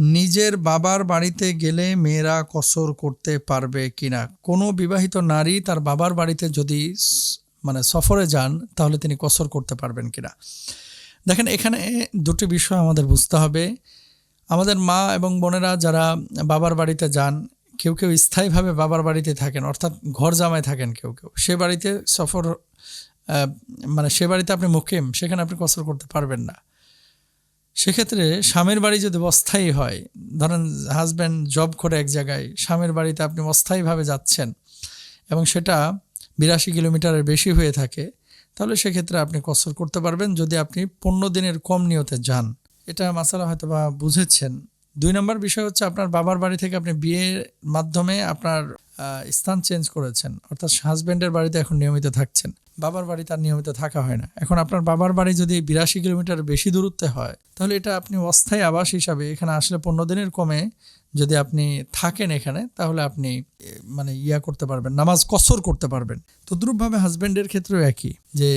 নিজের বাবার বাড়িতে গেলে মেয়েরা কসর করতে পারবে কিনা? কোনো বিবাহিত নারী তার বাবার বাড়িতে যদি মানে সফরে যান, তাহলে তিনি কসর করতে পারবেন কিনা? দেখেন, এখানে দুটি বিষয় আমাদের বুঝতে হবে। আমাদের মা এবং বোনেরা যারা বাবার বাড়িতে যান, কেউ কেউ স্থায়ীভাবে বাবার বাড়িতে থাকেন, অর্থাৎ ঘর জামায় থাকেন কেউ কেউ। সে বাড়িতে সফর মানে সে বাড়িতে আপনি মুকিম, সেখানে আপনি কসর করতে পারবেন না। সেক্ষেত্রে স্বামীর বাড়ি যদি অস্থায়ী হয়, ধরেন হাজব্যান্ড জব করে এক জায়গায়, স্বামীর বাড়িতে আপনি অস্থায়ীভাবে যাচ্ছেন এবং সেটা বিরাশি কিলোমিটারের বেশি হয়ে থাকে, তাহলে সেক্ষেত্রে আপনি কসর করতে পারবেন যদি আপনি পনেরো দিনের কম নিয়তে যান। এটা মাসালা হয়তো বা বুঝেছেন। দুই নম্বর বিষয় হচ্ছে আপনার বাবার বাড়ি থেকে আপনি বিয়ের মাধ্যমে আপনার স্থান চেঞ্জ করেছেন, অর্থাৎ হাজব্যান্ডের বাড়িতে এখন নিয়মিত থাকছেন। বাবার বাড়ি তার নিয়মিত থাকা হয় না। এখন আপনার বাবার বাড়ি যদি বিরাশি কিলোমিটার বেশি দূরত্বে হয়, তাহলে এটা আপনি অস্থায়ী আবাস হিসাবে এখানে আসলে পনেরো দিনের কমে যদি আপনি থাকেন এখানে, তাহলে আপনি মানে ইয়া করতে পারবেন, নামাজ কসর করতে পারবেন। তদ্রুপভাবে হাজব্যান্ডের ক্ষেত্রেও একই যে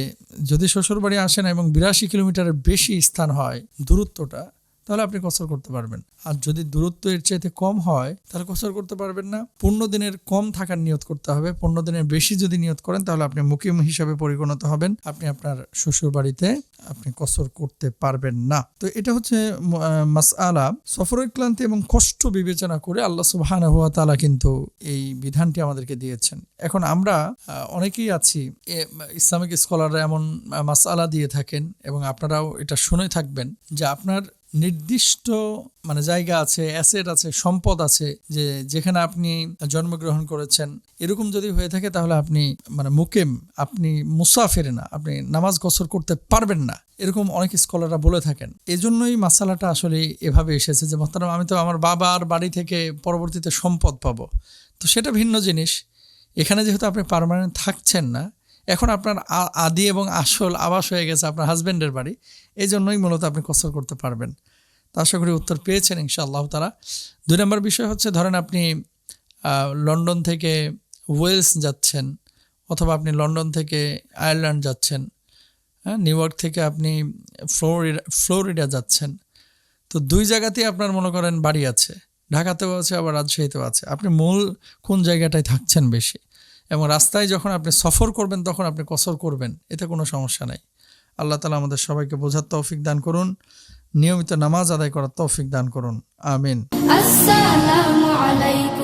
যদি শ্বশুর বাড়ি আসেন এবং বিরাশি কিলোমিটারের বেশি স্থান হয় দূরত্বটা তাহলে আপনি কসর করতে পারবেন। আর যদি দূরত্ব এর চাইতে কম হয়, তাহলে কসর করতে পারবেন না। পনেরো দিনের কম থাকার নিয়ত করতে হবে। পনেরো দিনের বেশি যদি নিয়ত করেন, তাহলে আপনি মুকিম হিসাবে পরিগণিত হবেন। আপনি আপনার শ্বশুর বাড়িতে আপনি কসর করতে পারবেন না। তো এটা হচ্ছে মাসআলা। সফরের ক্লান্তি এবং কষ্ট বিবেচনা করে আল্লাহ সুবহানাহু হুয়া তাআলা কিন্তু এই বিধানটি আমাদেরকে দিয়েছেন। এখন আমরা অনেকেই আছি। ইসলামিক স্কলাররা এমন মাসআলা দিয়ে থাকেন এবং আপনারাও এটা শুনে থাকবেন যে আপনার নির্দিষ্ট মানে জায়গা আছে অ্যাসেট আছে, সম্পদ আছে যে যেখানে আপনি জন্মগ্রহণ করেছেন, এরকম যদি হয়ে থাকে তাহলে আপনি মানে মুকেম, আপনি মুসাফির না, আপনি নামাজ গসর করতে পারবেন না, এরকম অনেক স্কলাররা বলে থাকেন। এজন্যই মাসালাটা আসলে এভাবে এসেছে যে মহতারাম, আমি তো আমার বাবার বাড়ি থেকে পরবর্তীতে সম্পদ পাবো। তো সেটা ভিন্ন জিনিস। এখানে যেহেতু আপনি পার্মানেন্ট থাকছেন না এখন আপনার আদি এবং আসল আবাস হয়ে গেছে আপনার হাজব্যান্ডের বাড়ি। এই জন্যই মূলত আপনি কসর করতে পারবেন। তা আশা করি উত্তর পেয়েছেন ইনশাআল্লাহ তারা দুই নম্বর বিষয় হচ্ছে, ধরেন আপনি লন্ডন থেকে ওয়েলস যাচ্ছেন অথবা আপনি লন্ডন থেকে আয়ারল্যান্ড যাচ্ছেন হ্যাঁ নিউ ইয়র্ক থেকে আপনি ফ্লোরিডা ফ্লোরিডা যাচ্ছেন। তো দুই জায়গাতেই আপনার মনে করেন বাড়ি আছে। ঢাকাতেও আছে, আবার রাজশাহীতেও আছে। আপনি মূল কোন জায়গাটায় থাকছেন বেশি? এবং রাস্তায় যখন আপনি সফর করবেন, তখন আপনি কসর করবেন। এতে কোনো সমস্যা নাই। আল্লাহ তালা আমাদের সবাইকে বোঝার তৌফিক দান করুন। নিয়মিত নামাজ আদায় করার তৌফিক দান করুন। আমিন। আসসালামু আলাইকুম।